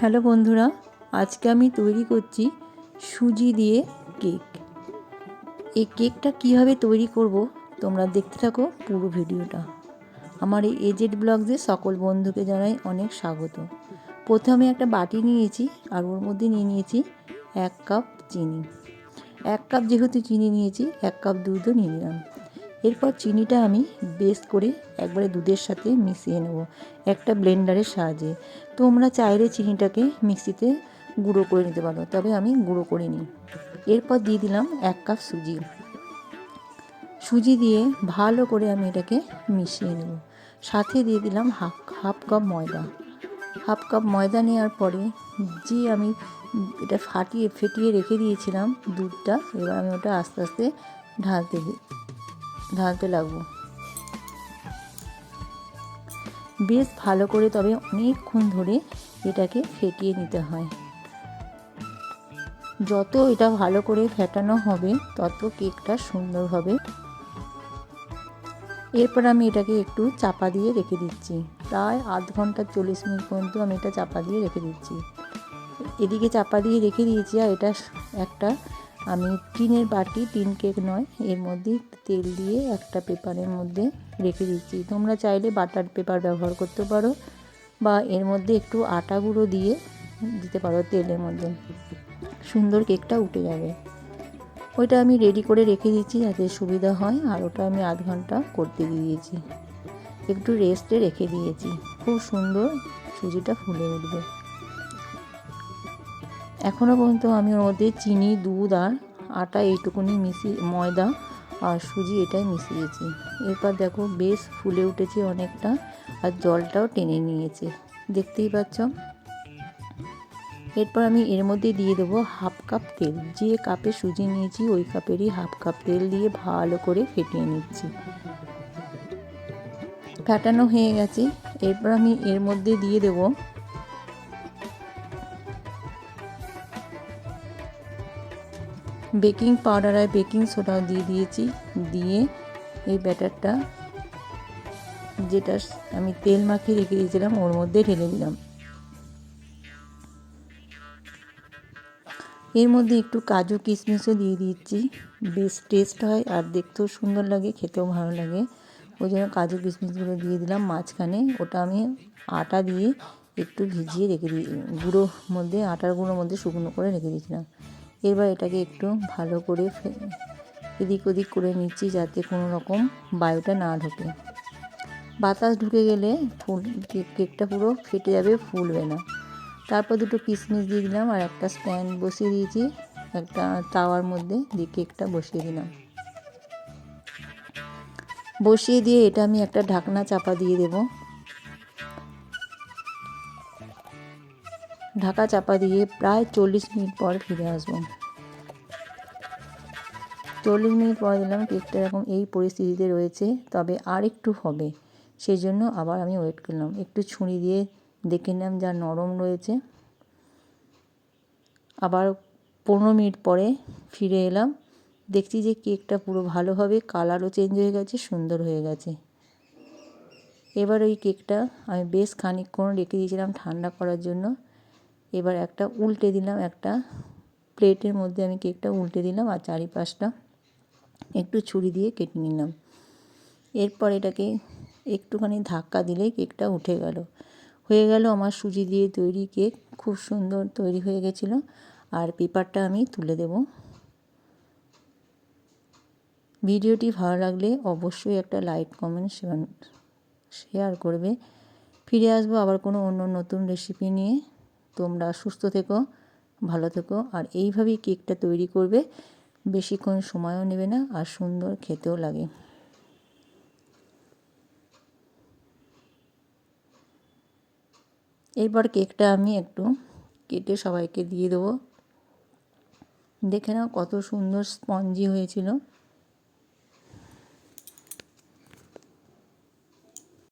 Hello বন্ধুরা, আজকে আমি তৈরি করছি সুজি দিয়ে কেক। এই কেকটা কীভাবে তৈরি করব তোমরা দেখতে থাকো পুরো ভিডিওটা। আমার এই এজেড ব্লগসে সকল বন্ধুকে জানাই অনেক স্বাগত। প্রথমে একটা বাটি নিয়েছি আর ওর মধ্যে নিয়ে নিয়েছি এক কাপ চিনি। এক কাপ যেহেতু চিনি নিয়েছি, এক কাপ দুধও নিয়ে নিলাম। এরপর চিনিটা আমি বেশ করে একবারে দুধের সাথে মিশিয়ে নেব, একটা ব্লেন্ডারের সাহায্যে। তোমরা চাইলে চিনিটাকে মিক্সিতে গুঁড়ো করে নিতে পারো, তবে আমি গুঁড়ো করে নিই এরপর দিয়ে দিলাম এক কাপ সুজি। সুজি দিয়ে ভালো করে আমি এটাকে মিশিয়ে নেব। সাথে দিয়ে দিলাম হাফ হাফ কাপ ময়দা। হাফ কাপ ময়দা নেওয়ার পরে যে আমি এটা ফাটিয়ে, ফেটিয়ে রেখে দিয়েছিলাম দুধটা, এবার আমি ওটা আস্তে আস্তে ঢালতে ঢালতে লাগবো। বেশ ভালো করে তবে অনেকক্ষণ ধরে এটাকে ফেটিয়ে নিতে হয়। যত এটা ভালো করে ফেটানো হবে, তত কেকটা সুন্দর হবে। এরপর আমি এটাকে একটু চাপা দিয়ে রেখে দিচ্ছি। প্রায় আধ ঘণ্টা চল্লিশ মিনিট পর্যন্ত আমি এটা চাপা দিয়ে রেখে দিচ্ছি। এদিকে চাপা দিয়ে রেখে দিয়েছি আর এটা একটা আমি টিনের বাটি টিন কেক নয়, এর মধ্যে তেল দিয়ে একটা পেপারের মধ্যে রেখে দিচ্ছি। তোমরা চাইলে বাটার পেপার ব্যবহার করতে পারো বা এর মধ্যে একটু আটা গুঁড়ো দিয়ে দিতে পারো তেলের মধ্যে। সুন্দর কেকটা উঠে যাবে। ওইটা আমি রেডি করে রেখে দিচ্ছি যাতে সুবিধা হয় আর ওটা আমি আধ ঘণ্টা করতে দিয়েছি। একটু রেস্টে রেখে দিয়েছি। খুব সুন্দর সুজিটা ফুলে উঠবে। এখনও পর্যন্ত আমি ওর মধ্যে চিনি, দুধ আর আটা এইটুকুনি মিশিয়ে ময়দা আর সুজি এটাই মিশিয়েছি। এরপর দেখো বেশ ফুলে উঠেছে অনেকটা আর জলটাও টেনে নিয়েছে। দেখতেই পাচ্ছ? এরপর আমি এর মধ্যে দিয়ে দেবো হাফ কাপ তেল। যে কাপে সুজি নিয়েছি, ওই কাপেরই হাফ কাপ তেল দিয়ে ভালো করে ফেটিয়ে নিচ্ছি। ফাটানো হয়ে গেছে। এরপর আমি এর মধ্যে দিয়ে দেবো বেকিং পাউডার আর বেকিং সোডাও দিয়ে দিয়েছি। দিয়ে এই ব্যাটারটা, যেটা আমি তেল মাখিয়ে রেখে দিয়েছিলাম, ওর মধ্যে ঢেলে দিলাম। এর মধ্যে একটু কাজু কিশমিশও দিয়ে দিচ্ছি বেশ টেস্ট হয় আর দেখতেও সুন্দর লাগে, খেতেও ভালো লাগে। ওই জন্য কাজু কিশমিশগুলো দিয়ে দিলাম মাঝখানে। ওটা আমি আটা দিয়ে একটু ভিজিয়ে রেখে দিই গুঁড়োর মধ্যে, আটার গুঁড়োর মধ্যে শুকনো করে রেখে দিয়েছিলাম। এবার এটাকে একটু ভালো করে এদিক ওদিক করে নিচ্ছি যাতে কোনো রকম বায়ুটা না ঢোকে। বাতাস ঢুকে গেলে ফুল কেকটা পুরো ফেটে যাবে, ফুলবে না। তারপর দুটো কিশমিশ দিয়ে দিলাম আর একটা স্ট্যান্ড বসিয়ে দিয়েছি। একটা তাওয়ার মধ্যে দিয়ে কেকটা বসিয়ে দিলাম। বসিয়ে দিয়ে এটা আমি একটা ঢাকনা চাপা দিয়ে দেবো। ঢাকা চাপা দিয়ে প্রায় চল্লিশ মিনিট পর ফিরে আসব। চল্লিশ মিনিট পর দিলাম কেকটা এরকম এই পরিস্থিতিতে রয়েছে, তবে আর একটু হবে। সেই জন্য আবার আমি ওয়েট করলাম। একটু ছুরি দিয়ে দেখে নিলাম যা নরম রয়েছে। আবার পনেরো মিনিট পরে ফিরে এলাম। দেখছি যে কেকটা পুরো ভালোভাবে কালারও চেঞ্জ হয়ে গেছে, সুন্দর হয়ে গেছে। এবার ওই কেকটা আমি বেশ খানিকক্ষণ রেখে দিয়েছিলাম ঠান্ডা করার জন্য। এবার একটা উল্টে দিলাম একটা প্লেটের মধ্যে আমি কেকটা উল্টে দিলাম আর চারিপাশটা একটু ছুরি দিয়ে কেটে নিলাম। এরপর এটাকে একটুখানি ধাক্কা দিলেই কেকটা উঠে গেল। হয়ে গেল আমার সুজি দিয়ে তৈরি কেক, খুব সুন্দর তৈরি হয়ে গেছিল। আর পেপারটা আমি তুলে দেব। ভিডিওটি ভালো লাগলে অবশ্যই একটা লাইক, কমেন্ট, শেয়ার করবে। ফিরে আসব আবার কোনো অন্য নতুন রেসিপি নিয়ে। তোমরা সুস্থ থেকো, ভালো থেকো। আর এইভাবেই কেকটা তৈরি করবে, বেশিক্ষণ সময়ও নেবে না আর সুন্দর খেতেও লাগে। এরপর কেকটা আমি একটু কেটে সবাইকে দিয়ে দেবো। দেখে নাও কত সুন্দর স্পঞ্জি হয়েছিল।